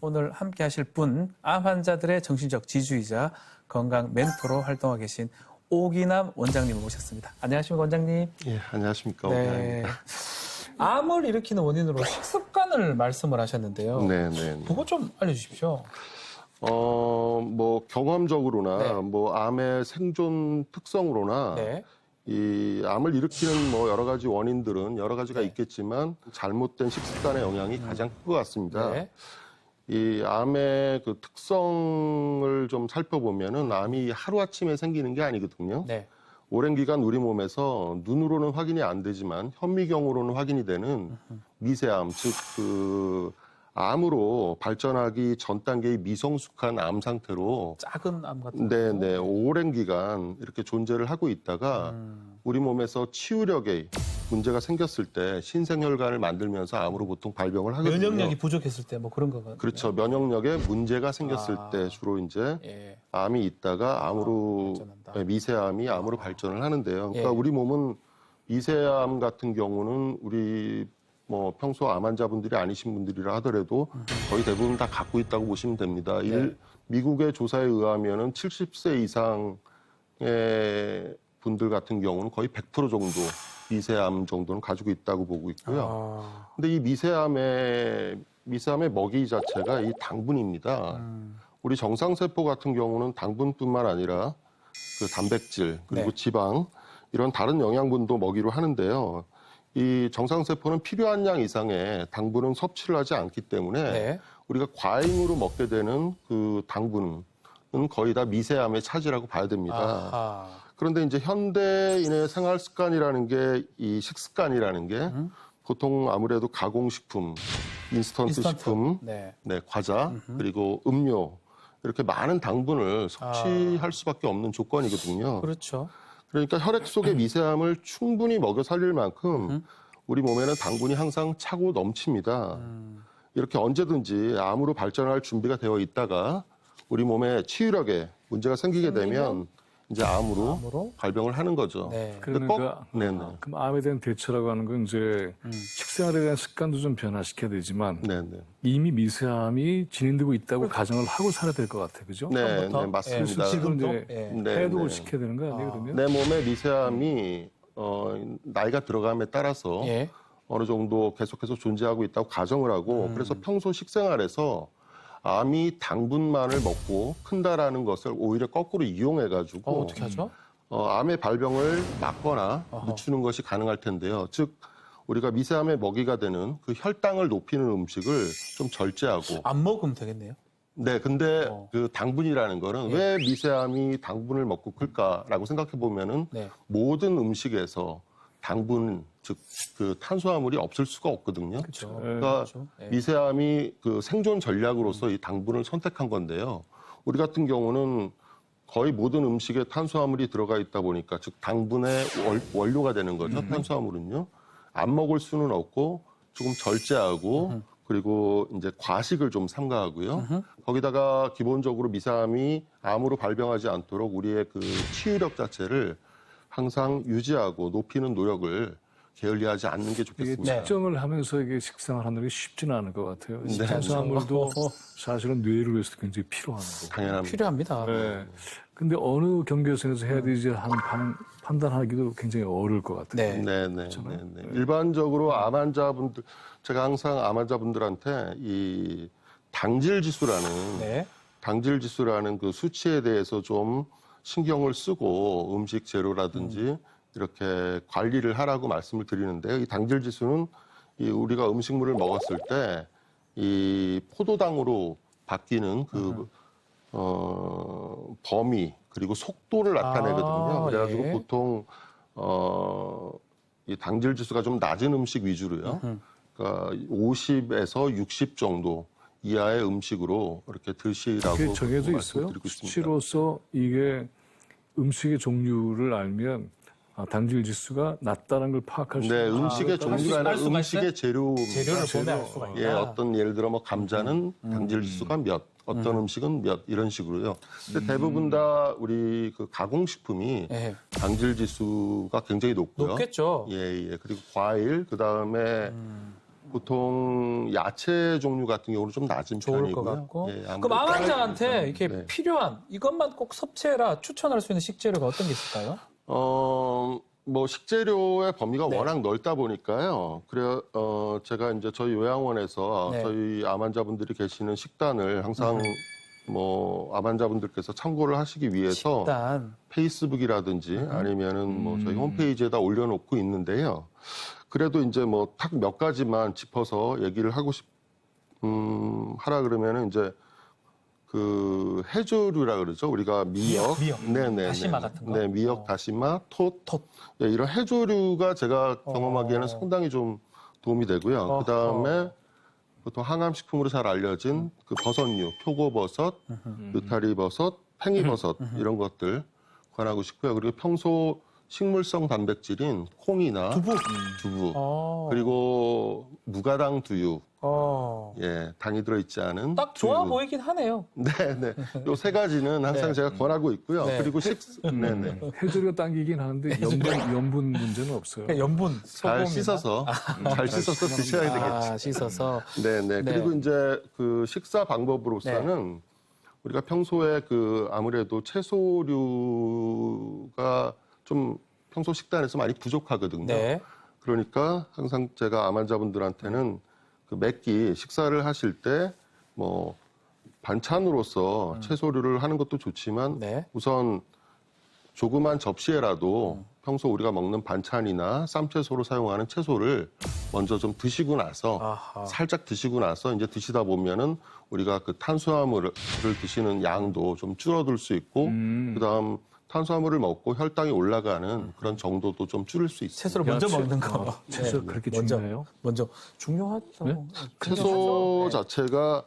오늘 함께 하실 분, 암 환자들의 정신적 지주이자 건강 멘토로 활동하고 계신 오기남 원장님을 모셨습니다. 안녕하십니까, 원장님? 예, 안녕하십니까. 네. 오기남입니다. 암을 일으키는 원인으로 식습관을 말씀을 하셨는데요. 네, 네. 네. 그거 좀 알려주십시오. 어, 뭐 경험적으로나 네. 뭐 암의 생존 특성으로나 네. 이 암을 일으키는 뭐 여러 가지 원인들은 여러 가지가 네. 있겠지만 잘못된 식습관의 영향이 가장 큰 것 같습니다. 네. 이 암의 그 특성을 좀 살펴보면은 암이 하루아침에 생기는 게 아니거든요. 네. 오랜 기간 우리 몸에서 눈으로는 확인이 안 되지만 현미경으로는 확인이 되는 미세암, 즉 그 암으로 발전하기 전 단계의 미성숙한 암 상태로 작은 암 같은 네, 거. 네, 오랜 기간 이렇게 존재를 하고 있다가 음. 우리 몸에서 치유력에 문제가 생겼을 때 신생혈관을 만들면서 암으로 보통 발병을 하거든요. 면역력이 부족했을 때 뭐 그런 거거든요. 그렇죠. 면역력에 문제가 생겼을 아. 때 주로 이제 예. 암이 있다가 암으로 발전한다. 네, 미세암이 암으로 발전을 하는데요. 그러니까 예. 우리 몸은 미세암 같은 경우는 우리 뭐 평소 암 환자분들이 아니신 분들이라 하더라도 음. 거의 대부분 다 갖고 있다고 보시면 됩니다. 네. 일, 미국의 조사에 의하면은 70세 이상의 분들 같은 경우는 거의 100% 정도 미세암 정도는 가지고 있다고 보고 있고요. 아. 근데 이 미세암의 미세암의 먹이 자체가 이 당분입니다. 음. 우리 정상세포 같은 경우는 당분뿐만 아니라 그 단백질 그리고 네. 지방 이런 다른 영양분도 먹이로 하는데요. 이 정상세포는 필요한 양 이상의 당분은 섭취를 하지 않기 때문에 네. 우리가 과잉으로 먹게 되는 그 당분은 거의 다 미세암의 차지라고 봐야 됩니다. 아하. 그런데 이제 현대인의 생활 습관이라는 게 이 식습관이라는 게 음. 보통 아무래도 가공식품, 인스턴트, 인스턴트. 식품, 네. 네, 과자, 그리고 음료 이렇게 많은 당분을 섭취할 수밖에 없는 조건이거든요. 그렇죠. 그러니까 혈액 속의 미세암을 충분히 먹여 살릴 만큼 음. 우리 몸에는 당분이 항상 차고 넘칩니다. 음. 이렇게 언제든지 암으로 발전할 준비가 되어 있다가 우리 몸에 치유력에 문제가 생기게 되면 이제 암으로 암으로? 발병을 하는 거죠. 네. 근데 그러니까 꼭- 네네. 그럼 암에 대한 대처라고 하는 건 이제 음. 식생활에 대한 습관도 좀 변화시켜야 되지만 네네. 이미 미세암이 진행되고 있다고 가정을 하고 살아야 될 것 같아요, 그죠? 네, 처음부터? 네, 맞습니다. 예, 지금도 이제 예. 네, 해독을 네. 시켜야 되는 거 아니에요, 아. 그러면? 내 몸에 미세암이 어, 나이가 들어감에 따라서 예. 어느 정도 계속해서 존재하고 있다고 가정을 하고 음. 그래서 평소 식생활에서 암이 당분만을 먹고 큰다라는 것을 오히려 거꾸로 이용해 가지고 어, 어떻게 하죠? 암의 발병을 막거나. 늦추는 것이 가능할 텐데요. 즉 우리가 미세암의 먹이가 되는 그 혈당을 높이는 음식을 좀 절제하고 안 먹으면 되겠네요. 네, 근데 어. 그 당분이라는 거는 예. 왜 미세암이 당분을 먹고 클까라고 생각해 보면은 네. 모든 음식에서 당분 즉 그 탄수화물이 없을 수가 없거든요. 그렇죠. 네. 그러니까 그렇죠. 예. 미세암이 그 생존 전략으로서 이 당분을 선택한 건데요. 우리 같은 경우는 거의 모든 음식에 탄수화물이 들어가 있다 보니까 즉 당분의 월, 원료가 되는 거죠. 탄수화물은요. 안 먹을 수는 없고 조금 절제하고 그리고 이제 과식을 좀 삼가하고요. 음흠. 거기다가 기본적으로 미세암이 암으로 발병하지 않도록 우리의 그 치유력 자체를 항상 유지하고 높이는 노력을 게을리하지 않는 게 이게 좋겠습니다. 네. 측정을 하면서 이게 식생활하는 게 쉽지는 않은 것 같아요. 네. 탄수화물도 사실은 뇌를 위해서 굉장히 필요한 거고. 당연합니다. 필요합니다. 네. 근데 어느 경계선에서 해야 되지 하는 판, 판단하기도 굉장히 어려울 것 같아요. 네. 네, 네, 네, 네. 일반적으로 암 환자분들 제가 항상 암 환자분들한테 이 당질 지수라는 네. 당질 지수라는 그 수치에 대해서 좀 신경을 쓰고 음식 재료라든지 이렇게 관리를 하라고 말씀을 드리는데요. 이 당질 지수는 이 우리가 음식물을 먹었을 때 이 포도당으로 바뀌는 그 어, 범위 그리고 속도를 나타내거든요. 아, 그래가지고 예. 보통 어, 이 당질 지수가 좀 낮은 음식 위주로요. 음. 그러니까 50에서 60 정도 이하의 음식으로 이렇게 드시라고 정해져 있어요. 수치로서 이게 음식의 종류를 알면 아, 당질 지수가 낮다는 걸 파악할 수 네, 있는 음식의 종류가 알 아니라 수가 음식의 재료 재료를 재료. 보면 알 수가 있다. 예, 어떤 예를 들어 뭐 감자는 음. 당질 지수가 몇, 어떤 음. 식은몇 이런 식으로요. 근데 음. 대부분 다 우리 그 가공식품이 예. 당질 지수가 굉장히 높고요. 높겠죠. 예, 예. 그리고 과일, 그 다음에 음. 보통 야채 종류 같은 경우는 좀 낮은 좋을 편이고요. 것 같고. 예, 아무래도 그럼 암 환자한테 이렇게 네. 필요한 이것만 꼭 섭취해라 추천할 수 있는 식재료가 어떤 게 있을까요? 어, 뭐 식재료의 범위가 네. 워낙 넓다 보니까요. 그래 어 제가 이제 저희 요양원에서 네. 저희 암 환자분들이 계시는 식단을 항상 뭐 암 환자분들께서 참고를 하시기 위해서 일단 페이스북이라든지 아니면은 뭐 저희 음. 홈페이지에다 올려놓고 있는데요. 그래도 이제 뭐 딱 몇 가지만 짚어서 얘기를 하고 싶, 음, 하라 그러면은 이제 그 해조류라 그러죠. 우리가 미역, 미역, 미역. 네네, 다시마 같은 거? 네, 미역, 어. 다시마, 톳, 톳. 예, 이런 해조류가 제가 어. 경험하기에는 상당히 좀 도움이 되고요. 어허. 그 다음에 보통 항암식품으로 잘 알려진 그 버섯류, 표고버섯, 음. 느타리 버섯, 팽이버섯 이런 것들 권하고 싶고요. 그리고 평소 식물성 단백질인 콩이나 두부. 두부, 어. 그리고 무가당 두유, 어. 예, 당이 들어있지 않은 딱 좋아 두유. 보이긴 하네요. 네, 네. 요 세 가지는 항상 네. 제가 권하고 있고요. 네. 그리고 식, 네, 네. 해조류가 당기긴 하는데 연분, 연분 문제는 없어요. 그냥 연분, 잘 소금이나. 씻어서 잘 씻어서 드셔야 되겠죠. 아, 씻어서. 네, 네. 네. 그리고 이제 그 식사 방법으로서는 우리가 평소에 그 아무래도 채소류가 좀 평소 식단에서 많이 부족하거든요. 네. 그러니까 항상 제가 암 환자분들한테는 그 매끼 식사를 하실 때 뭐 반찬으로서 채소류를 하는 것도 좋지만 음. 네. 우선 조그만 접시에라도 음. 평소 우리가 먹는 반찬이나 쌈채소로 사용하는 채소를 먼저 좀 드시고 나서 아하. 살짝 드시고 나서 이제 드시다 보면은 우리가 그 탄수화물을 드시는 양도 좀 줄어들 수 있고 음. 그다음 탄수화물을 먹고 혈당이 올라가는 그런 정도도 좀 줄일 수 있습니다. 채소를 먼저 야채. 먹는 거. 어, 채소 네. 그렇게 먼저, 중요해요? 먼저 중요하다고. 네? 채소 네. 자체가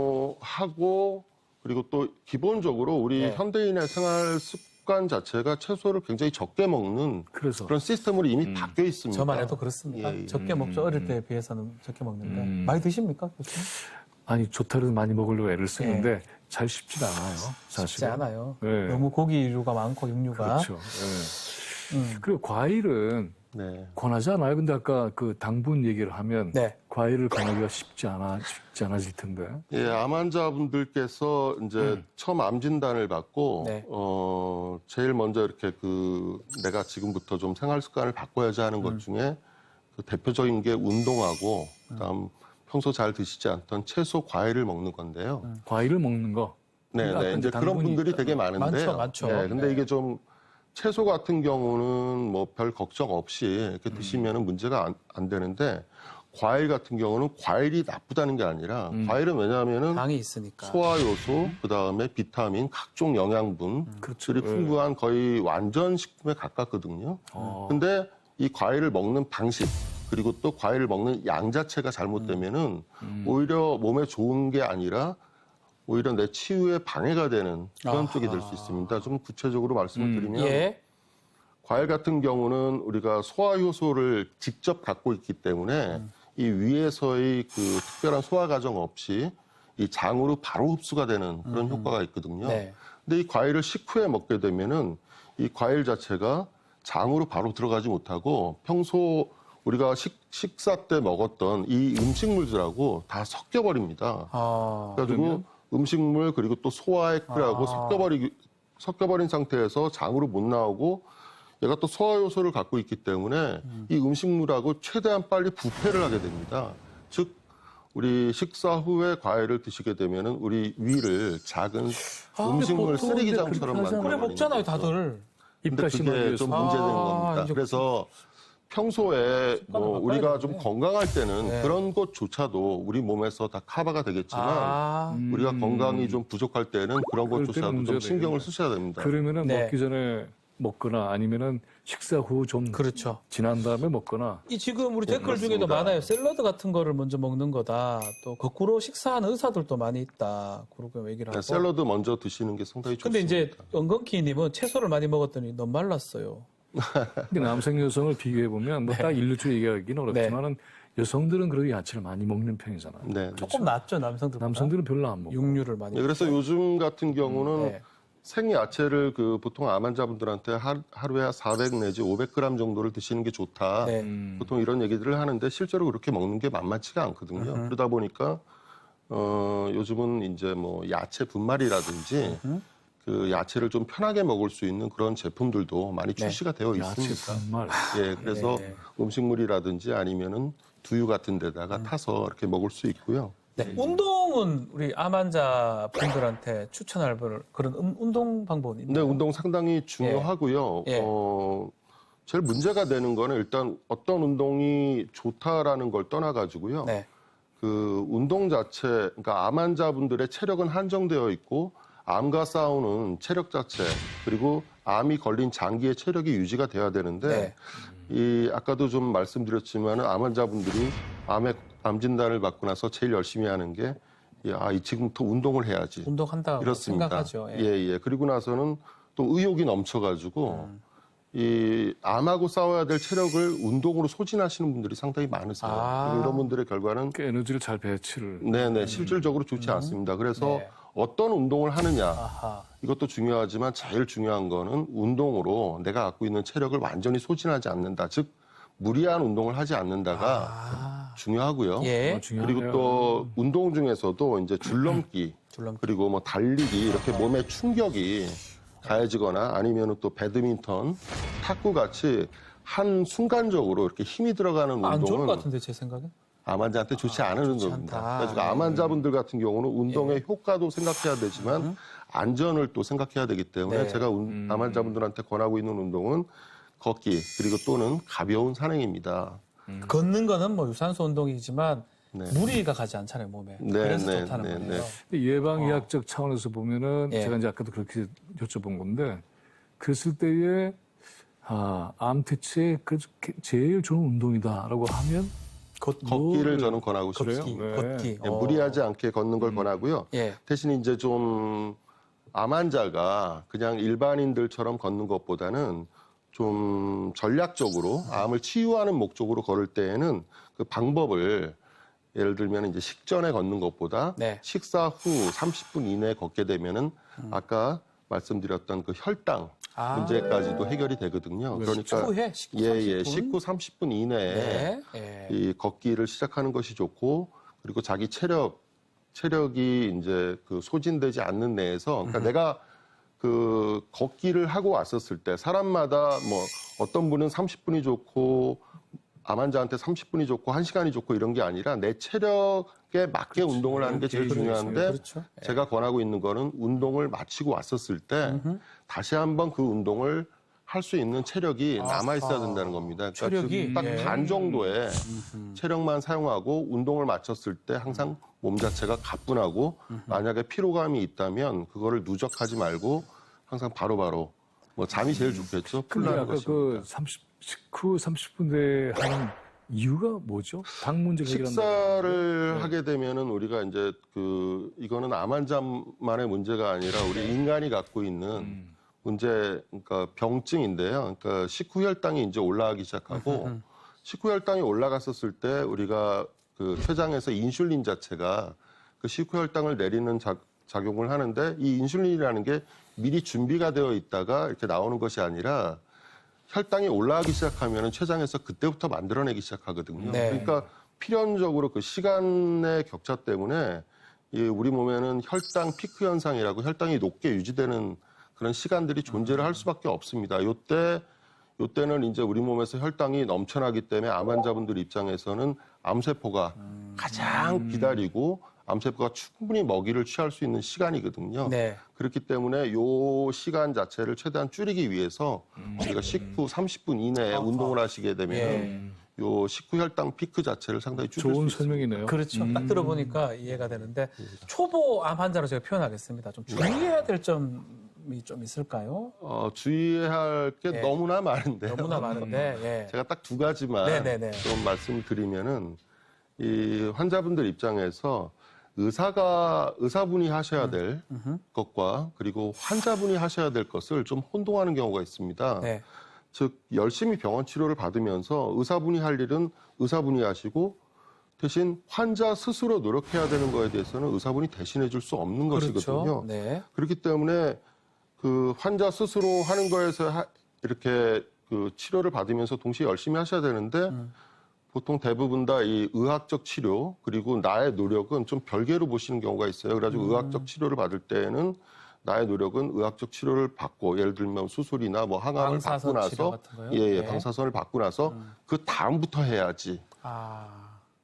중요하고 그리고 또 기본적으로 우리 네. 현대인의 생활 습관 자체가 채소를 굉장히 적게 먹는 그래서 그런 시스템으로 이미 음. 바뀌어 있습니다. 저만 해도 그렇습니다. 예, 예. 적게 음, 먹죠. 음, 어릴 음. 때에 비해서는 적게 먹는데. 음. 많이 드십니까? 교수님? 아니 좋다고 많이 먹으려고 애를 쓰는데 잘 쉽진 않아요. 사실. 네. 쉽지 않아요. 네. 너무 고기류가 많고 육류가. 그렇죠. 예. 음. 그리고 과일은 네. 권하지 않아요. 근데 아까 그 당분 얘기를 하면 네. 과일을 권하기가 쉽지 않아 쉽지 않아질 텐데. 예, 암 환자분들께서 이제 처음 암 진단을 받고 음. 네. 어 제일 먼저 이렇게 그 내가 지금부터 좀 생활 습관을 바꿔야지 하는 음. 것 중에 그 대표적인 게 운동하고 그다음 평소 잘 드시지 않던 채소, 과일을 먹는 건데요. 과일을 먹는 거. 네, 네. 이제 그런 분들이 되게 많은데. 많죠, 많죠. 네, 근데 네. 이게 좀 채소 같은 경우는 뭐 별 걱정 없이 이렇게 드시면은 문제가 안, 안 되는데 과일 같은 경우는 과일이 나쁘다는 게 아니라 음. 과일은 왜냐하면은 당이 있으니까. 소화 요소, 그 다음에 비타민, 각종 영양분들이 그렇죠. 풍부한 거의 완전 식품에 가깝거든요. 어. 근데 이 과일을 먹는 방식 그리고 또 과일을 먹는 양 자체가 잘못되면은 음. 오히려 몸에 좋은 게 아니라 오히려 내 치유에 방해가 되는 그런 아하. 쪽이 될 수 있습니다. 좀 구체적으로 말씀을 음. 드리면 예. 과일 같은 경우는 우리가 소화 효소를 직접 갖고 있기 때문에 음. 이 위에서의 그 특별한 소화 과정 없이 이 장으로 바로 흡수가 되는 그런 음. 효과가 있거든요. 네. 근데 이 과일을 식후에 먹게 되면은 이 과일 자체가 장으로 바로 들어가지 못하고 평소 우리가 식, 식사 때 먹었던 이 음식물들하고 다 섞여 버립니다. 아. 그래가지고 그러면? 음식물 그리고 또 소화의 끓하고 아. 섞여버리 섞여버린 상태에서 장으로 못 나오고 얘가 또 소화 요소를 갖고 있기 때문에 이 음식물하고 최대한 빨리 부패를 하게 됩니다. 즉 우리 식사 후에 과일을 드시게 되면은 우리 위를 작은 아, 음식물 쓰레기장처럼 하잖아요. 그래 먹잖아요, 다들. 근데 입가심 그게 하기 좀 위해서. 아, 겁니다. 이제 그래서 평소에 뭐 우리가 좀. 건강할 때는 네. 그런 것조차도 우리 몸에서 다 커버가 되겠지만 아. 음. 우리가 건강이 좀 부족할 때는 그런 그럴 때는 것조차도 문제가 좀 신경을 되겠네. 쓰셔야 됩니다. 그러면은 네. 먹기 전에 먹거나 아니면은 식사 후 좀 그렇죠. 지난 다음에 먹거나 이 지금 우리 네, 댓글 중에도 그렇습니다. 많아요. 샐러드 같은 거를 먼저 먹는 거다. 또 거꾸로 식사하는 의사들도 많이 있다. 그렇게 얘기를 하고. 네, 샐러드 먼저 드시는 게 상당히 좋습니다. 근데 이제 은건키님은 채소를 많이 먹었더니 너무 말랐어요. 근데 남성 여성을 비교해 보면 뭐 딱 일루주 얘기하기는 어렵지만은 여성들은 그래도 야채를 많이 먹는 편이잖아요. 네, 네. 조금 낫죠 남성들보다. 남성들은 별로 안 먹고. 육류를 많이. 네, 그래서 요즘 같은 경우는 네. 생야채를 그 보통 암 환자분들한테 하, 하루에 400 내지 500g 정도를 드시는 게 좋다. 네. 음. 보통 이런 얘기들을 하는데 실제로 그렇게 먹는 게 만만치가 않거든요. 음흠. 그러다 보니까 어 요즘은 이제 뭐 야채 분말이라든지 음흠. 그 야채를 좀 편하게 먹을 수 있는 그런 제품들도 많이 네. 출시가 되어 있습니다. 정말 예, 그래서 네. 음식물이라든지 아니면은 두유 같은 데다가 음. 타서 이렇게 먹을 수 있고요. 네. 운동은 우리 암 환자 분들한테 추천할 그런 음- 운동 방법이 근데 있나요? 운동 상당히 중요하고요. 예. 어, 제일 문제가 되는 거는 일단 어떤 운동이 좋다라는 걸 떠나가지고요. 네. 그 운동 자체, 그러니까 암 환자분들의 체력은 한정되어 있고 암과 싸우는 체력 자체 그리고 암이 걸린 장기의 체력이 유지가 돼야 되는데 네. 이 아까도 좀 말씀드렸지만 암 환자분들이 암의 암 진단을 받고 나서 제일 열심히 하는 게 아, 이 지금부터 운동을 해야지. 운동한다고 이렇습니다. 생각하죠. 예. 예, 예. 그리고 나서는 또 의욕이 넘쳐가지고 음. 이 암하고 싸워야 될 체력을 운동으로 소진하시는 분들이 상당히 많으세요. 아. 이런 분들의 결과는 그 에너지를 잘 배치를 네네 실질적으로 좋지 않습니다. 그래서 네. 어떤 운동을 하느냐 아하. 이것도 중요하지만 제일 중요한 거는 운동으로 내가 갖고 있는 체력을 완전히 소진하지 않는다. 즉 무리한 운동을 하지 않는다가 아. 중요하고요. 예. 어. 그리고 또 운동 중에서도 이제 줄넘기 줄넘기. 그리고 뭐 달리기 이렇게 몸에 충격이 가해지거나 아니면 또 배드민턴, 탁구 같이 한 순간적으로 이렇게 힘이 들어가는 안 좋을 것 운동은 같은데 제 생각엔. 암 환자한테 좋지 않은 좋지 운동입니다. 그래서 암 환자분들 같은 경우는 운동의 효과도 생각해야 되지만 안전을 또 생각해야 되기 때문에 네. 제가 운- 암 환자분들한테 권하고 있는 운동은 걷기 그리고 또는 가벼운 산행입니다. 걷는 거는 뭐 유산소 운동이지만 네. 무리가 가지 않잖아요 몸에. 네, 그래서 네, 좋다는 네, 거예요. 네. 근데 예방의학적 차원에서 보면은 예. 제가 이제 아까도 그렇게 여쭤본 건데 그랬을 때에 아, 암 퇴치에 그 제일 좋은 운동이다라고 하면 걷기. 걷기를 저는 권하고? 싶습니다. 네. 걷기. 예, 어. 무리하지 않게 걷는 걸 권하고요. 예. 대신 이제 좀 암 환자가 그냥 일반인들처럼 걷는 것보다는 좀 전략적으로 암을 치유하는 목적으로 걸을 때에는 그 방법을 예를 들면 이제 식전에 걷는 것보다 네. 식사 후 30분 이내에 걷게 되면은 아까 말씀드렸던 그 혈당 아. 문제까지도 해결이 되거든요. 그러니까 식후에 식후 예, 예, 30분? 식후 30분 이내에 네. 예. 이 걷기를 시작하는 것이 좋고 그리고 자기 체력 체력이 이제 그 소진되지 않는 내에서 그러니까 내가 그 걷기를 하고 왔었을 때 사람마다 뭐 어떤 분은 30분이 좋고 암 환자한테 30분이 좋고 1시간이 좋고 이런 게 아니라 내 체력에 맞게 운동을 하는 게 제일 그렇죠. 중요한데 그렇죠. 예. 제가 권하고 있는 거는 운동을 마치고 왔었을 때 다시 한번 그 운동을 할 수 있는 체력이 남아 있어야. 된다는 겁니다. 그러니까 체력이? 예. 딱반 정도의 체력만 사용하고 운동을 마쳤을 때 항상 몸 자체가 가뿐하고 만약에 피로감이 있다면 그거를 누적하지 말고 항상 바로바로 뭐 잠이 제일 좋겠죠. 근데 풀나는 아까. 그 30, 식후 30분 내에 하는 이유가 뭐죠? 당 해결한다. 식사를 네. 하게 되면은 우리가 이제 그 이거는 암 환자만의 문제가 아니라 우리 인간이 갖고 있는 음. 문제 그러니까 병증인데요. 그러니까 식후 혈당이 이제 올라가기 시작하고 식후 혈당이 올라갔었을 때 우리가 그 췌장에서 인슐린 자체가 그 식후 혈당을 내리는 작, 작용을 하는데 이 인슐린이라는 게 미리 준비가 되어 있다가 이렇게 나오는 것이 아니라 혈당이 올라가기 시작하면 췌장에서 그때부터 만들어내기 시작하거든요. 네. 그러니까 필연적으로 그 시간의 격차 때문에 이 우리 몸에는 혈당 피크 현상이라고 혈당이 높게 유지되는 그런 시간들이 존재를 할 수밖에 없습니다. 요때 요때는 이제 우리 몸에서 혈당이 넘쳐나기 때문에 암 환자분들 입장에서는 암세포가 가장 기다리고 암세포가 충분히 먹이를 취할 수 있는 시간이거든요. 네. 그렇기 때문에 요 시간 자체를 최대한 줄이기 위해서 우리가 식후 30분 이내에. 운동을 하시게 되면 예. 요 식후 혈당 피크 자체를 상당히 줄일 좋은 수 있습니다. 설명이네요. 그렇죠. 음. 딱 들어보니까 이해가 되는데 초보 암 환자로 제가 표현하겠습니다. 좀 주의해야 될 점 이 좀 있을까요? 어, 주의해야 할게 예. 너무나 많은데요. 너무나 많은데. 예. 제가 딱 두 가지만 네네네. 좀 말씀을 드리면은 이 환자분들 입장에서 의사가 의사분이 하셔야 음. 될 것과 그리고 환자분이 하셔야 될 것을 좀 혼동하는 경우가 있습니다. 네. 즉 열심히 병원 치료를 받으면서 의사분이 할 일은 의사분이 하시고 대신 환자 스스로 노력해야 되는 거에 대해서는 의사분이 대신해 줄 수 없는 것이거든요. 그렇죠. 네. 그렇기 때문에 그 환자 스스로 하는 거에서 하- 이렇게 그 치료를 받으면서 동시에 열심히 하셔야 되는데 음. 보통 대부분 다 이 의학적 치료 그리고 나의 노력은 좀 별개로 보시는 경우가 있어요. 그래가지고 음. 의학적 치료를 받을 때는 나의 노력은 의학적 치료를 받고 예를 들면 수술이나 뭐 항암을 받고 나서? 예, 예 네. 방사선을 받고 나서 음. 그 다음부터 해야지. 아,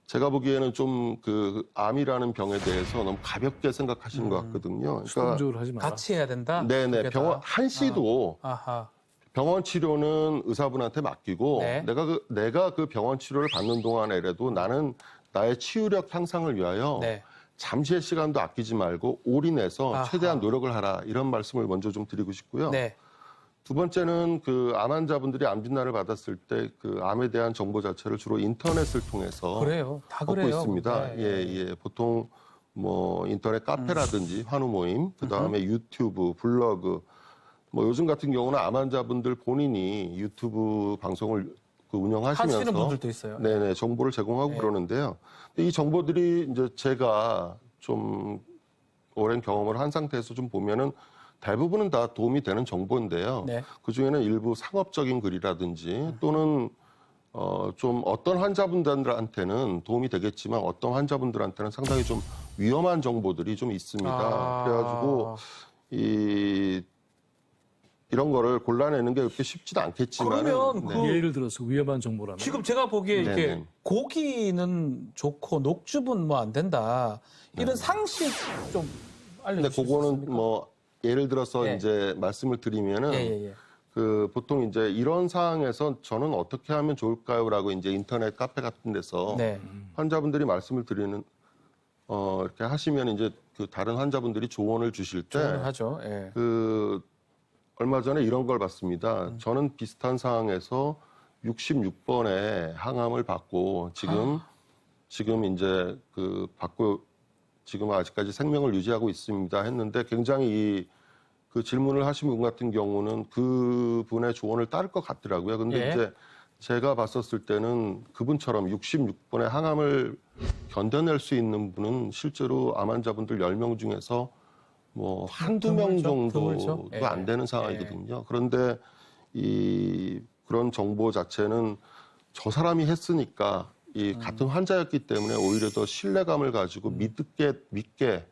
제가 보기에는 좀 그 암이라는 병에 대해서 너무 가볍게 생각하시는 것 같거든요. 그러니까 수동적으로 하지 마라. 같이 해야 된다. 네네 그게 병원 다? 한시도 아하. 병원 치료는 의사분한테 맡기고 네. 내가 그 내가 그 병원 치료를 받는 동안에라도 나는 나의 치유력 향상을 위하여 네. 잠시의 시간도 아끼지 말고 올인해서 아하. 최대한 노력을 하라 이런 말씀을 먼저 좀 드리고 싶고요. 네. 두 번째는 그 암 환자분들이 암 진단을 받았을 때 그 암에 대한 정보 자체를 주로 인터넷을 통해서 그래요. 다 얻고 그래요. 있습니다. 네. 예, 예. 보통 뭐 인터넷 카페라든지 환우 모임, 그 다음에 유튜브, 블로그, 뭐 요즘 같은 경우는 암 환자분들 본인이 유튜브 방송을 그 운영하시면서 하시는 분들도 있어요. 네네 정보를 제공하고 네. 그러는데요. 근데 이 정보들이 이제 제가 좀 오랜 경험을 한 상태에서 좀 보면은 대부분은 다 도움이 되는 정보인데요. 네. 그 중에는 일부 상업적인 글이라든지 또는 어, 좀 어떤 환자분들한테는 도움이 되겠지만 어떤 환자분들한테는 상당히 좀 위험한 정보들이 좀 있습니다. 아. 그래가지고 이 이런 거를 골라내는 게 그렇게 쉽지도 않겠지만 그러면 그- 예를 들어서 위험한 정보라면 지금 제가 보기에 이렇게 네네. 고기는 좋고 녹즙은 뭐 안 된다. 이런 상식 좀 근데 알려주실 수 그거는? 뭐 예를 들어서 예. 이제 말씀을 드리면은 예, 예, 예. 그 보통 이제 이런 상황에서 저는 어떻게 하면 좋을까요라고 이제 인터넷 카페 같은 데서 네. 환자분들이 말씀을 드리는 어 이렇게 하시면 이제 그 다른 환자분들이 조언을 주실 조언을 때 하죠. 예. 그 얼마 전에 이런 걸 봤습니다. 저는 비슷한 상황에서 66번에 항암을 받고 지금 지금 이제 그 받고 지금 아직까지 생명을 유지하고 있습니다 했는데 굉장히 이 그 질문을 하신 분 같은 경우는 그 분의 조언을 따를 것 같더라고요. 근데 예. 이제 제가 봤었을 때는 그분처럼 66번의 항암을 견뎌낼 수 있는 분은 실제로 암 환자분들 10명 중에서 뭐 한두 명 정도도. 예. 안 되는 상황이거든요. 그런데 이 그런 정보 자체는 저 사람이 했으니까 이 음. 같은 환자였기 때문에 오히려 더 신뢰감을 가지고 믿게 믿게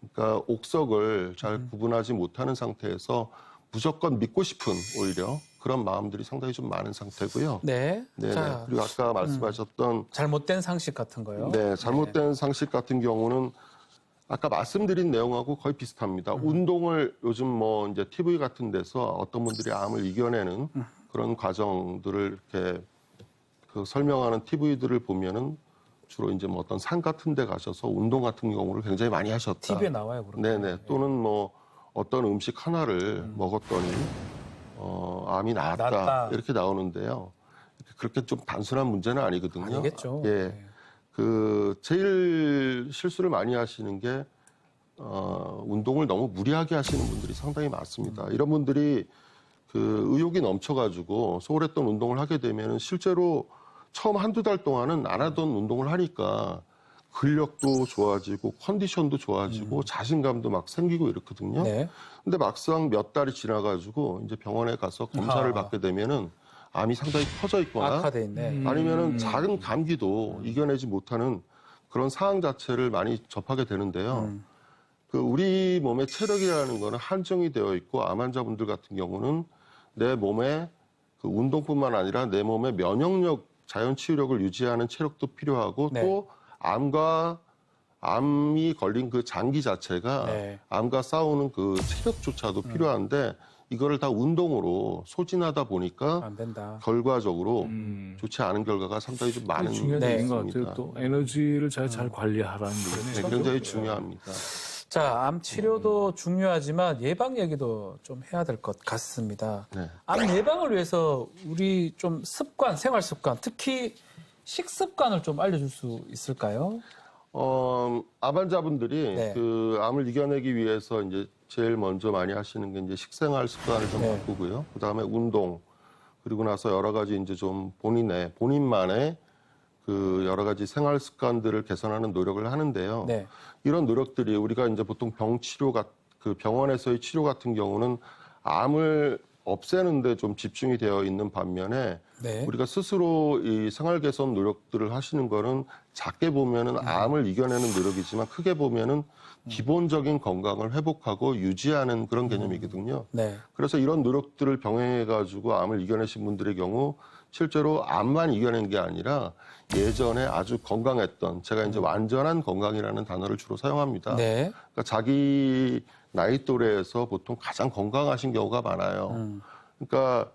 그러니까 옥석을 잘 음. 구분하지 못하는 상태에서 무조건 믿고 싶은 오히려 그런 마음들이 상당히 좀 많은 상태고요. 네. 네. 자, 그리고 아까 말씀하셨던 잘못된 상식 같은 거요. 네, 잘못된 상식 같은 경우는 아까 말씀드린 내용하고 거의 비슷합니다. 운동을 요즘 뭐 이제 TV 같은 데서 어떤 분들이 암을 이겨내는 그런 과정들을 이렇게 그 설명하는 TV들을 보면은 주로 이제 뭐 어떤 산 같은 데 가셔서 운동 같은 경우를 굉장히 많이 하셨다. TV에 나와요, 그런 거. 네네. 또는 뭐 어떤 음식 하나를 먹었더니 어, 암이 나았다. 나았다. 이렇게 나오는데요. 그렇게 좀 단순한 문제는 아니거든요. 아니겠죠. 예. 네. 그 제일 실수를 많이 하시는 게 어, 운동을 너무 무리하게 하시는 분들이 상당히 많습니다. 음. 이런 분들이 그 의욕이 넘쳐가지고 소홀했던 운동을 하게 되면 실제로 처음 한두 달 동안은 안 하던 운동을 하니까 근력도 좋아지고 컨디션도 좋아지고 자신감도 막 생기고 이렇거든요. 음. 네. 근데 막상 몇 달이 지나가지고 이제 병원에 가서 검사를 아하. 받게 되면은 암이 상당히 커져 있거나 악화돼 있네. 음. 아니면은 작은 감기도 이겨내지 못하는 그런 상황 자체를 많이 접하게 되는데요. 음. 그 우리 몸의 체력이라는 거는 한정이 되어 있고 암 환자분들 같은 경우는 내 몸에 그 운동뿐만 아니라 내 몸의 면역력, 자연 치유력을 유지하는 체력도 필요하고 네. 또 암과 암이 걸린 그 장기 자체가 네. 암과 싸우는 그 체력조차도 필요한데 이거를 다 운동으로 소진하다 보니까 안 된다. 결과적으로 음. 좋지 않은 결과가 상당히 좀 많은 중요한 네. 얘기인 것. 같아요. 또 에너지를 잘, 잘 관리하라는 네, 거죠. 굉장히 중요합니다. 자, 암 치료도 중요하지만 예방 얘기도 좀 해야 될 것 같습니다. 네. 암 예방을 위해서 우리 좀 습관, 생활 습관, 특히 식습관을 좀 알려줄 수 있을까요? 어, 암 환자분들이 네. 그 암을 이겨내기 위해서 이제 제일 먼저 많이 하시는 게 이제 식생활 습관을 좀 네. 바꾸고요. 그 다음에 운동, 그리고 나서 여러 가지 이제 좀 본인의, 본인만의 그 여러 가지 생활 습관들을 개선하는 노력을 하는데요. 네. 이런 노력들이 우리가 이제 보통 병 치료가 그 병원에서의 치료 같은 경우는 암을 없애는데 좀 집중이 되어 있는 반면에 네. 우리가 스스로 이 생활 개선 노력들을 하시는 거는 작게 보면은 음. 암을 이겨내는 노력이지만 크게 보면은 기본적인 건강을 회복하고 유지하는 그런 개념이거든요. 네. 그래서 이런 노력들을 병행해 가지고 암을 이겨내신 분들의 경우 실제로 암만 이겨낸 게 아니라 예전에 아주 건강했던 제가 이제 완전한 건강이라는 단어를 주로 사용합니다. 음. 네. 그러니까 자기 나이 또래에서 보통 가장 건강하신 경우가 많아요. 음. 그러니까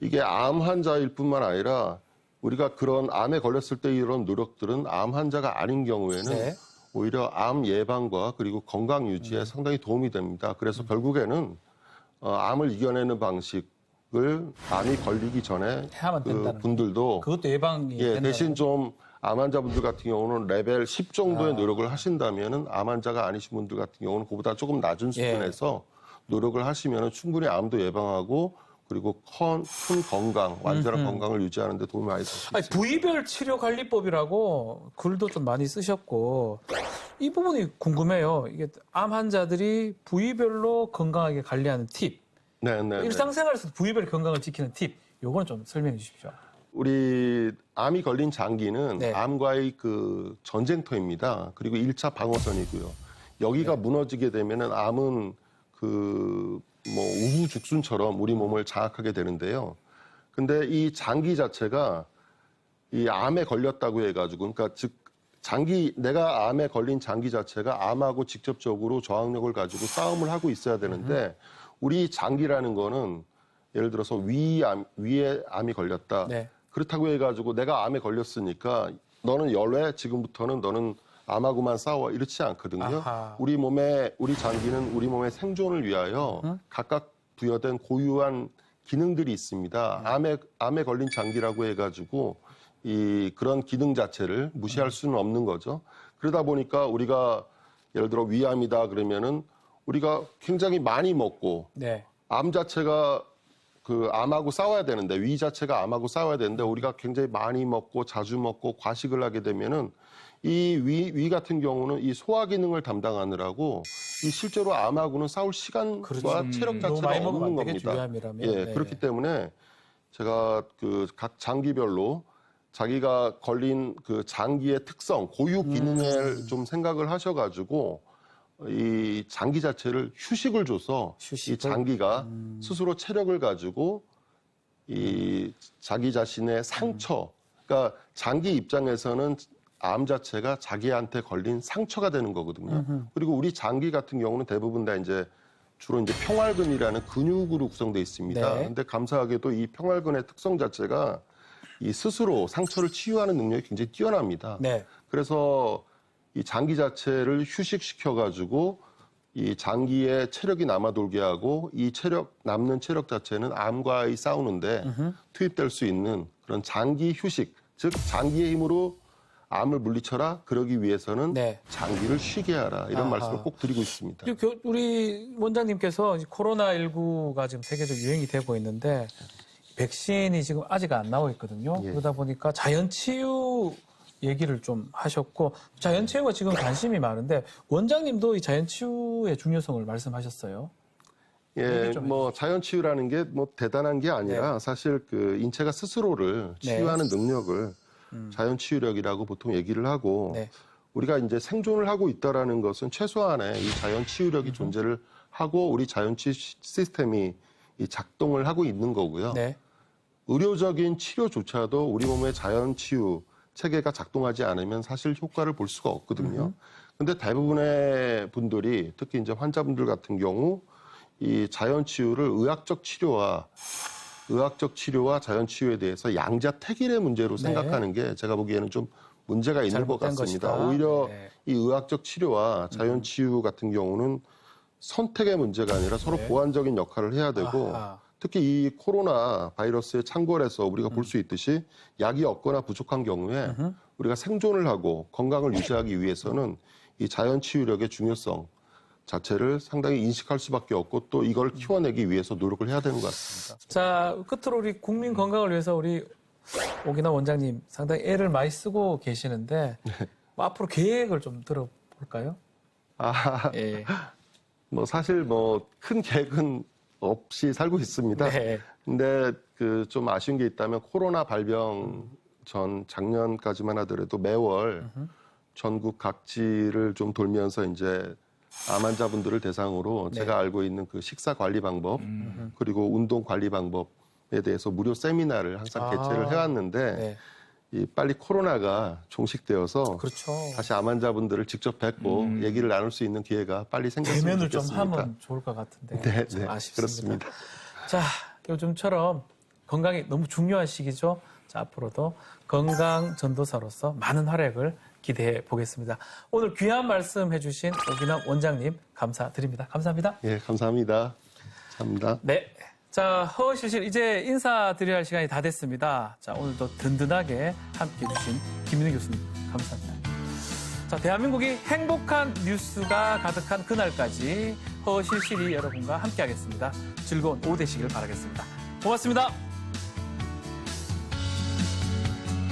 이게 암 환자일 뿐만 아니라 우리가 그런 암에 걸렸을 때 이런 노력들은 암 환자가 아닌 경우에는 네. 오히려 암 예방과 그리고 건강 음. 유지에 상당히 도움이 됩니다. 그래서 결국에는 어, 암을 이겨내는 방식 을 암이 걸리기 전에 해야만 그 된다는 분들도 그것도 예방이 예, 대신 좀 암 환자분들 같은 경우는 레벨 10 정도의 아. 노력을 하신다면은 암 환자가 아니신 분들 같은 경우는 그보다 조금 낮은 예. 수준에서 노력을 하시면 충분히 암도 예방하고 그리고 큰, 큰 건강, 완전한. 건강을 유지하는 데 도움이 많이 될수 아니. 부위별 치료 관리법이라고 글도 좀 많이 쓰셨고 이 부분이 궁금해요. 이게 암 환자들이 부위별로 건강하게 관리하는 팁, 네, 네, 네. 일상생활에서 부위별 건강을 지키는 팁, 요거는 좀 설명해 주십시오. 우리 암이 걸린 장기는 네. 암과의 그 전쟁터입니다. 그리고 1차 방어선이고요. 여기가 네. 무너지게 되면은 암은 그 뭐 우후죽순처럼 우리 몸을 장악하게 되는데요. 근데 이 장기 자체가 이 암에 걸렸다고 해가지고 그러니까 즉 장기 내가 암에 걸린 장기 자체가 암하고 직접적으로 저항력을 가지고 싸움을 하고 있어야 되는데 우리 장기라는 거는 예를 들어서 위암 위에 암이 걸렸다. 네. 그렇다고 해가지고 내가 암에 걸렸으니까 너는 열외 지금부터는 너는 암하고만 싸워 이렇지 않거든요. 아하. 우리 몸에 우리 장기는 우리 몸의 생존을 위하여 음? 각각 부여된 고유한 기능들이 있습니다. 암에 암에 걸린 장기라고 해가지고 이 그런 기능 자체를 무시할 수는 없는 거죠. 그러다 보니까 우리가 예를 들어 위암이다 그러면은 우리가 굉장히 많이 먹고 네. 암 자체가 그 암하고 싸워야 되는데 위 자체가 암하고 싸워야 되는데 우리가 굉장히 많이 먹고 자주 먹고 과식을 하게 되면은 이위 위 같은 경우는 이 소화 기능을 담당하느라고 이 실제로 암하고는 싸울 시간과 그렇죠. 체력 너무 자체가 먹으면 없는 겁니다. 예, 네. 그렇기 때문에 제가 그 각 장기별로 자기가 걸린 그 장기의 특성, 고유 기능을 음. 좀 생각을 하셔가지고 이 장기 자체를 휴식을 줘서 휴식을? 이 장기가 음. 스스로 체력을 가지고 이 자기 자신의 상처, 그러니까 장기 입장에서는 암 자체가 자기한테 걸린 상처가 되는 거거든요. 음흠. 그리고 우리 장기 같은 경우는 대부분 다 이제 주로 이제 평활근이라는 근육으로 구성되어 있습니다. 네. 근데 감사하게도 이 평활근의 특성 자체가 이 스스로 상처를 치유하는 능력이 굉장히 뛰어납니다. 네. 그래서 이 장기 자체를 휴식시켜 가지고 이 장기에 체력이 남아 돌게 하고 이 체력 남는 체력 자체는 암과의 싸우는데 음흠. 투입될 수 있는 그런 장기 휴식, 즉 장기의 힘으로 암을 물리쳐라. 그러기 위해서는 네. 장기를 쉬게 하라. 이런 아하. 말씀을 꼭 드리고 있습니다. 우리 원장님께서 코로나 19가 지금 세계적으로 유행이 되고 있는데 백신이 지금 아직 안 나와 있거든요. 예. 그러다 보니까 자연 치유 얘기를 좀 하셨고 자연치유가 지금 관심이 많은데 원장님도 이 자연치유의 중요성을 말씀하셨어요. 예, 뭐 자연 치유라는 게 뭐 대단한 게 아니라 사실 그 인체가 스스로를 네. 치유하는 능력을 음. 자연 치유력이라고 보통 얘기를 하고 네. 우리가 이제 생존을 하고 있다라는 것은 최소한의 이 자연 치유력이 존재를 하고 우리 자연 치유 시- 시스템이 이 작동을 하고 있는 거고요. 네. 의료적인 치료조차도 우리 몸의 자연 치유 체계가 작동하지 않으면 사실 효과를 볼 수가 없거든요. 근데 대부분의 분들이 특히 이제 환자분들 같은 경우 이 자연 치유를 의학적 치료와 의학적 치료와 자연 치유에 대해서 양자 택일의 문제로 네. 생각하는 게 제가 보기에는 좀 문제가 있는 것 잘못된 같습니다. 것이다. 오히려 네. 이 의학적 치료와 자연 치유 같은 경우는 선택의 문제가 아니라 서로 네. 보완적인 역할을 해야 되고 아하. 특히 이 코로나 바이러스의 창궐에서 우리가 볼 수 있듯이 약이 없거나 부족한 경우에. 우리가 생존을 하고 건강을 유지하기 위해서는 이 자연 치유력의 중요성 자체를 상당히 인식할 수밖에 없고 또 이걸 키워내기 위해서 노력을 해야 되는 것 같습니다. 자, 끝으로 우리 국민 건강을 위해서 우리 오기나 원장님 상당히 애를 많이 쓰고 계시는데 뭐 앞으로 계획을 좀 들어볼까요? 아, 예. 뭐 사실 뭐 큰 계획은 없이 살고 있습니다. 네. 근데 그 좀 아쉬운 게 있다면 코로나 발병 전 작년까지만 하더라도 매월 전국 각지를 좀 돌면서 이제 암 환자분들을 대상으로 네. 제가 알고 있는 그 식사 관리 방법 그리고 운동 관리 방법에 대해서 무료 세미나를 항상 아. 개최를 해왔는데 네. 이 빨리 코로나가 종식되어서 그렇죠. 다시 암 환자분들을 직접 뵙고 음. 얘기를 나눌 수 있는 기회가 빨리 생겼으면 대면을 좀 좋겠습니다. 하면 좋을 것 같은데 네, 참 네, 아쉽습니다. 그렇습니다. 자, 요즘처럼 건강이 너무 중요한 시기죠. 자, 앞으로도 건강 전도사로서 많은 활약을 기대해 보겠습니다. 오늘 귀한 말씀 해주신 오기남 원장님 감사드립니다. 감사합니다. 예, 감사합니다. 감사합니다. 네. 자, 허실실 이제 인사드려야 할 시간이 다 됐습니다. 자, 오늘도 든든하게 함께 해주신 김민우 교수님 감사합니다. 자, 대한민국이 행복한 뉴스가 가득한 그날까지 허실실이 여러분과 함께 하겠습니다. 즐거운 오후 되시길 바라겠습니다. 고맙습니다.